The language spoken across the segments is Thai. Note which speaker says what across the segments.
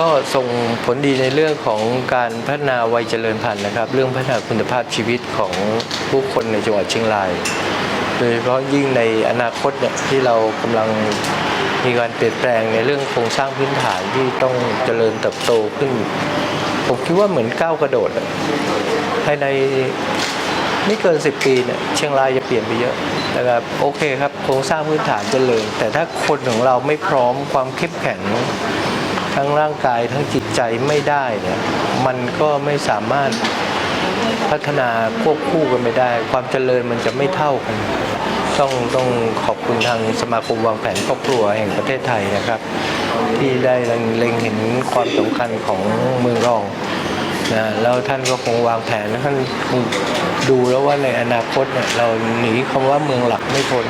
Speaker 1: ก็ส่งผลดีในเรื่องของการพัฒนาวัยเจริญพันธุ์นะครับ เรื่องพัฒนาคุณภาพชีวิตของผู้คนในจังหวัดเชียงรายโดยเฉพาะยิ่งในอนาคตเนี่ยที่เรากำลังมีการเปลี่ยนแปลงในเรื่องโครงสร้างพื้นฐานที่ต้องเจริญเติบโตขึ้น ผมคิดว่าเหมือนก้าวกระโดดภายในไม่เกิน 10 ปีเนี่ยเชียงรายจะเปลี่ยนไปเยอะนะครับโอเคครับโครงสร้างพื้นฐานเจริญ แต่ถ้าคนของเราไม่พร้อมความเข้มแข็ง ทั้งร่างกายทั้งจิตใจไม่ได้เนี่ยมันก็ไม่สามารถพัฒนาควบคู่กันไม่ได้ ความเจริญมันจะไม่เท่ากัน ต้องต้องขอบคุณทางสมาคมวางแผนครอบครัวแห่งประเทศไทยนะครับ ที่ได้เล็งเห็นความสำคัญของเมืองรองนะแล้วท่านก็คงวางแผนท่านดูแล้วว่าในอนาคตเนี่ยเราหนีคำว่าเมืองหลักไม่พ้น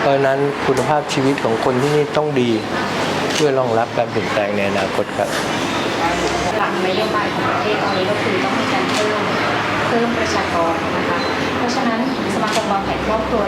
Speaker 1: เพราะนั้นคุณภาพชีวิตของคนที่นี่ต้องดี พื่อรองรับการเปลี่ยนแปลงในอนาคตครับ
Speaker 2: หลักนโยบายของประเทศตอนนี้ก็คือต้องมีการเพิ่มเพิ่มประชากรนะคะ เพราะฉะนั้นสมาคมวางแผนครอบครัว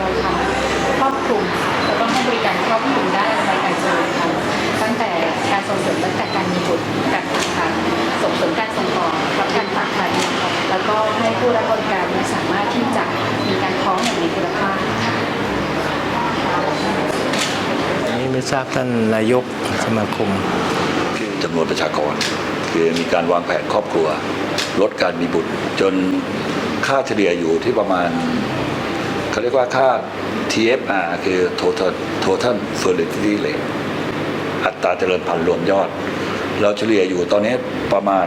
Speaker 2: ไม่ทรา
Speaker 1: บท่านนายกสมาคม
Speaker 3: จำนวนประชากร คือมีการวางแผนครอบครัว ลดการมีบุตร จนค่าเฉลี่ยอยู่ที่ประมาณเขาเรียกว่าค่า TFR คือ total total fertility rate อัตราเจริญพันธุ์รวมยอด เราเฉลี่ยอยู่ตอนนี้ประมาณ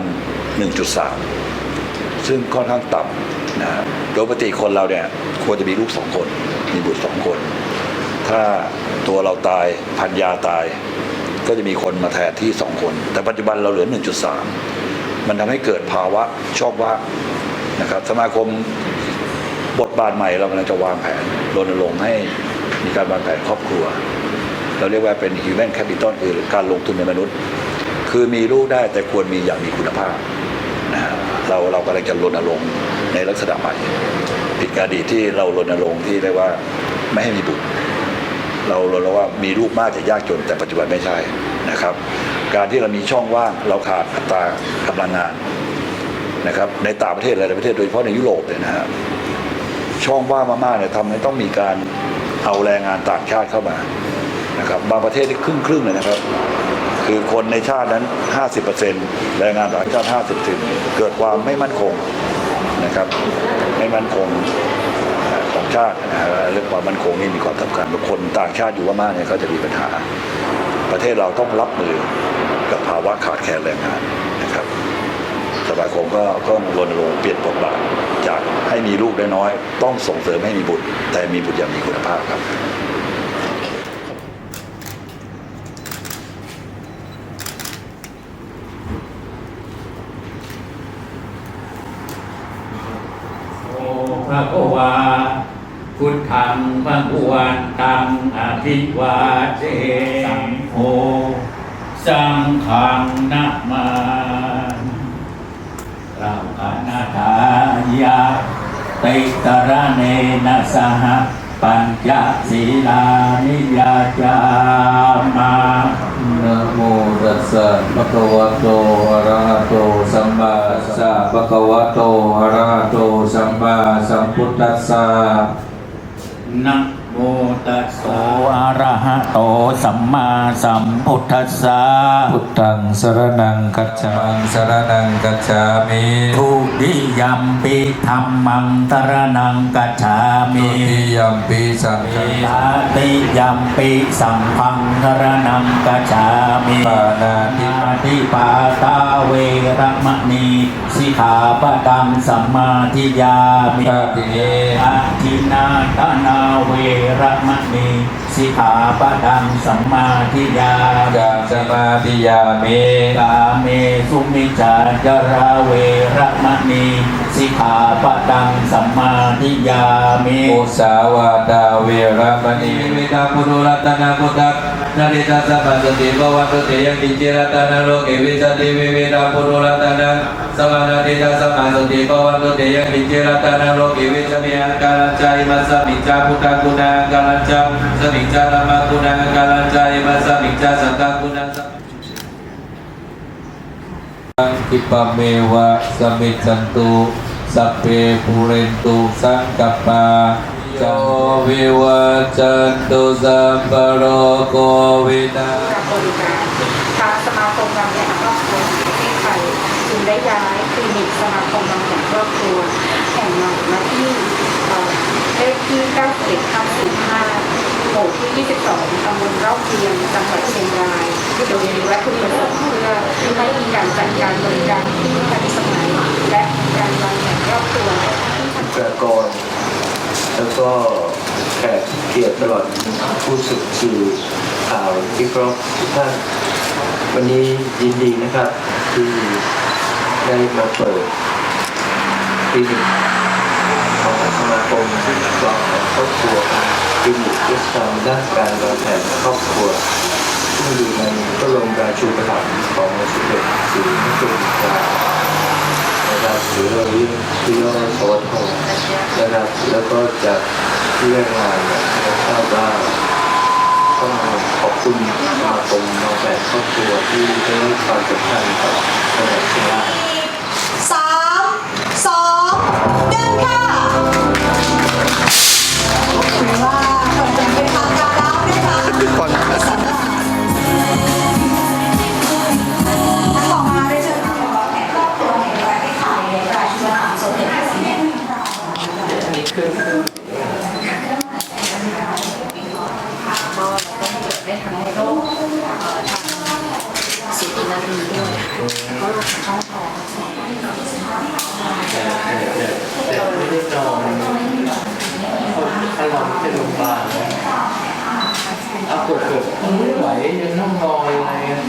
Speaker 3: 1.3 ซึ่งค่อนข้างต่ำนะฮะโดยปกติคนเราเนี่ยควรจะมีลูกสองคน มีบุตรสองคน ถ้าตัวเราตายพันยาตาย ก็จะมีคนมาแทนที่สองคน แต่ปัจจุบันเราเหลือ 1.3 มันทำให้เกิดภาวะชองว่านะครับสมาคมบทบาทใหม่เรากำลังจะวางแผนรณรงค์ให้มีการวางแผนครอบครัว เราเรียกว่าเป็น human capital คือการลงทุนในมนุษย์ คือมีลูกได้แต่ควรมีอย่างมีคุณภาพนะฮะเราเรากำลังจะรณรงค์ในลักษณะใหม่ผิดอดีตที่เรารณรงค์ที่เรียกว่าไม่ให้มีบุตร เราเราว่ามีลูกมากจะยากจนแต่ปัจจุบันไม่ใช่นะครับ การที่เรามีช่องว่างเราขาดอัตรากำลังงานนะครับในต่างประเทศหลายประเทศโดยเฉพาะในยุโรปเนี่ยนะฮะช่องว่างมากๆเนี่ยทำให้ต้องมีการเอาแรงงานต่างชาติเข้ามานะครับบางประเทศที่ครึ่งครึ่งๆเลยนะครับ คือคนในชาตินั้น 50%แรงงานต่างชาติ 50 ถึง เกิดความไม่มั่นคงนะครับ ไม่มั่นคง ของชาตินะฮะเรื่องความมั่นคงนี่มีความสำคัญบุคคลต่างชาติอยู่มากเนี่ยเขาจะมีปัญหา ประเทศเราต้องรับมือกับภาวะขาดแคลนแรงงานนะครับสมาคมก็ก็รณรงค์เปลี่ยนบทบาทจากให้มีลูกได้น้อย ต้องส่งเสริมให้มีบุตร แต่มีบุตรอย่างมีคุณภาพครับ
Speaker 4: โอพระกวา ธังพระกุวันตังอภิวาเทสังโฆสังฆังนะมาเราคณาทายาติตระเนนะสหปัญจศีลานิยาจามา
Speaker 5: นะโมตัสสะภะคะวะโตอะระหะโตสัมมาสัมพุทธัสสะภะคะวะโตอะระหะโตสัมมาสัมพุทธัสสะ
Speaker 4: โมตัสสะอะระ หะโตสัมมาสัมพุทธัสสะ
Speaker 5: พุทธังสรณังคัจฉามังสรณังคัจฉามิ
Speaker 4: ทุติยัมปิธรรมังตรนังกัจฉามิ
Speaker 5: ทุติยัมปิสังฆัง
Speaker 4: ตาติยัมปิสัมพังตรนังกัจฉามิ
Speaker 5: ปานาติ
Speaker 4: ปาติปาตาเวระมะนีสิกขาปะตังสัมมาทิยามิ
Speaker 5: ปาติเย
Speaker 4: อาทินาตนาเวระมะนี สิกขาปะตังสัมมาทิยามิ
Speaker 5: กาสมาธิยามิ
Speaker 4: กาเมสุมิจาจาราเวระมะนีสิกขาปะตังสัมมาทิยามิ
Speaker 5: มุสาวาตาเวรมณีวิตาปุรุรัตนาพุทธั นาริตาสัพพสติภวันตุเตยังกิจิรัตนาโลกิวิสติวิวิตาปุรุรัตนาสมานาติตาสัพพสติภวันตุเตยังกิจิรัตนาโลกิวิสติอังกาลัญจายมัสสมิจจาพุทธกุณาอังกาลัญจาสมิจจาธรรมกุณาอังกาลัญจายมัสสมิจจาสังฆกุณาสัมอิปะเมวะสมิจจันตุสัพเพปุเรนตุสังกปปา โจวิวัจันตุสัมปโรโควินา
Speaker 2: กับบริการทางสมาคมวางแผนครอบครัวแห่งประเทศไทยจึงได้ย้ายคลินิกสมาคมวางแผนครอบครัวแห่งใหม่มาที่เอ่อเลขที่91ทับ05หมู่ที่ 22ตำบลเล่าเทียนจังหวัดเชียงรายโดยมีวัตถุประสงค์เพื่อให้มีการจัดการบริการที่ทันสมัยและมีการวางแผนครอบครัวที่ทัน
Speaker 1: ประกร แล้วก็แขกเกียรติตลอดผู้สื่อสื่อข่าวที่เคารพทุกท่านวันนี้ยินดีนะครับที่ได้มาเปิดคลินิกของสมาคมที่วางแผนครอบครัวคลินิกที่ทำด้านการวางแผนครอบครัวซึ่งอยู่ในพระบรมราชูปถัมภ์ของสมเด็จศรีนครินทรา หรือเราเรียกที่น้องสวทนะครับแล้วก็จะเรื่องงานนี่ยเราทราบว่าต้องขอบคุณมาตรงมาแบบครอบครัวที่ได้ให้ความสำคัญกับจังหวัดเชียงรา
Speaker 6: แล้วก็
Speaker 2: โรคทางช่องท้อง
Speaker 7: แต่ไม่ได้จองถ้าเราไม่เป็นโรงพยาบาลเอาเกิดเกิดไม่ไหวยังต้องรออะไรอะ